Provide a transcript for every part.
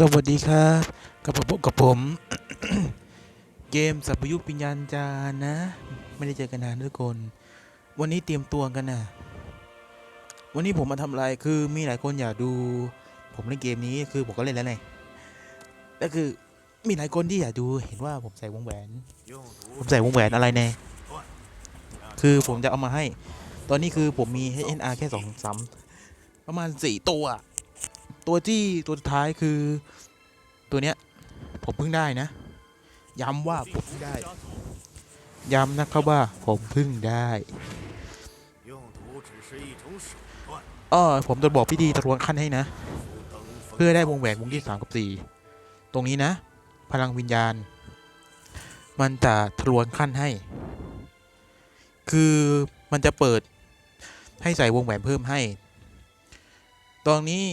สวัสดีครับกับผมกับผม เกมสัพยุคปิญญาณจานะ ไม่ได้เจอกันนานทุกคน วันนี้เตรียมตัวกันนะวันนี้ผมมาทำอะไรคือมีหลายคนอยากดู ผมเล่นเกมนี้คือผมก็เล่นแล้วไงแล้วคือมีหลายคนที่อยากดูเห็นว่าผมใส่วงแหวน ผมใส่วงแหวนอะไรแน่คือผมจะเอามาให้ ตอนนี้คือผมมี HNR แค่สองสามประมาณสี่ตัว ตัวจี้ตัวท้ายคือตัวเนี้ยผมเพิ่งได้นะ ย้ำว่าผมเพิ่งได้ ย้ำนะครับว่าผมเพิ่งได้อ้อผมจะบอกพี่ดีตะรวนขั้นให้นะ เพื่อได้วงแหวนวงที่สามกับสี่ตรงนี้นะ พลังวิญญาณ มันจะทะลวนขั้นให้ คือมันจะเปิดให้ใส่วงแหวนเพิ่มให้ ตอนนี้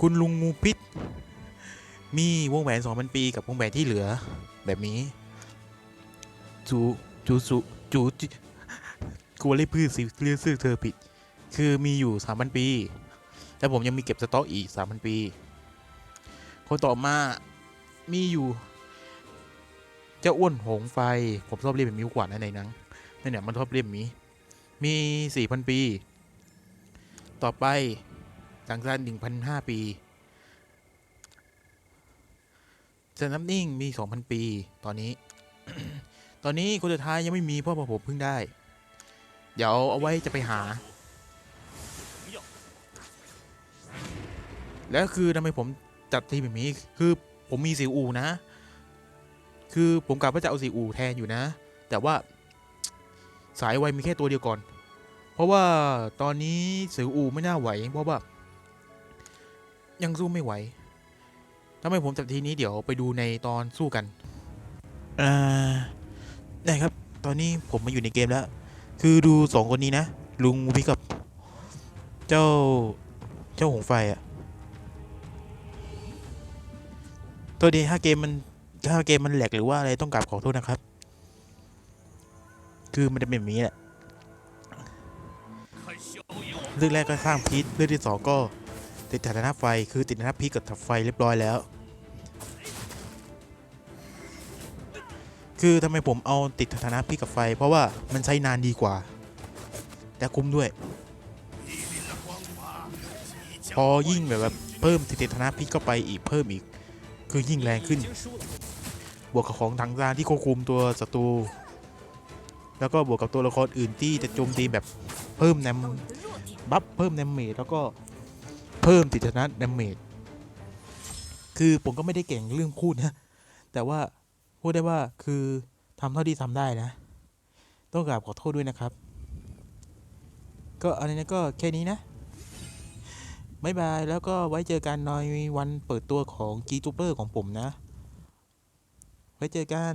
คุณลุงงูพิษ มีวงแหวนสองพันปีกับวงแหวนที่เหลือ แบบนี้ จูจูจูจูจกลัวเล่พืชสิเรียกชื่อเธอผิด คือมีอยู่สามพันปีแต่ผมยังมีเก็บสต็อกอีกสามพันปี คนต่อมามีอยู่ เจ้าอ้วนหงไฟ ผมชอบเรียกแบบนี้กว่านะในนังในเนี่ยมันชอบเรียกแบบนี้มีสี่พันปี ต่อไป สังสารหนึ่งพันห้าปีจะน้ำนิ่งมีสองพันปี ตอนนี้ ตอนนี้คนสุดท้ายยังไม่มีเพราะว่าผมเพิ่งได้ เดี๋ยวเอาไว้จะไปหา แล้วคือทำไมผมจัดทีมแบบนี้ คือผมมีสีอูนะ คือผมกะว่าจะเอาสีอูแทนอยู่นะ แต่ว่าสายไวมีแค่ตัวเดียวก่อน เพราะว่าตอนนี้สีอูไม่น่าไหว เพราะว่า ยังสู้ไม่ไหวถ้าไม่ผมจับทีนี้เดี๋ยวไปดูในตอนสู้กันเอ่าได้ครับ ตอนนี้ผมมาอยู่ในเกมแล้ว คือดูสองคนนี้นะ ลุงพี่กับ เจ้า เจ้าหงไฟอะ่ะตัวดีถ้าเกมมันถ้าเกมมันแหลกหรือว่าอะไรต้องกลับขอโทษนะครับ คือมันจะเป็นแบบนี้แหละเรื่องแรกก็สร้างพีทเรื่องที่สองก็ ติดฐานะไฟคือติดฐานะพีกับถับไฟเรียบร้อยแล้ว คือทำไมผมเอาติดฐานะพีกับไฟ เพราะว่ามันใช้นานดีกว่า แต่คุ้มด้วย พอยิ่งแบบเพิ่มติดฐานะพีก็ไปอีกเพิ่มอีก คือยิ่งแรงขึ้น บวกกับของทางด้านที่ควบคุมตัวศัตรูแล้วก็บวกกับตัวละครอื่นที่จะโจมตีแบบเพิ่มแนมบัฟเพิ่มแนมเมดแล้วก็ เพิ่มติดชนะแนมเมจคือผมก็ไม่ได้เก่งเรื่องพูดนะ แต่ว่าพูดได้ว่าคือทำเท่าที่ทำได้นะ ต้องกราบขอโทษด้วยนะครับ ก็อันนี้ก็แค่นี้นะบายบาย แล้วก็ไว้เจอกันในวันเปิดตัวของกีจูเปอร์ของผมนะ ไว้เจอกัน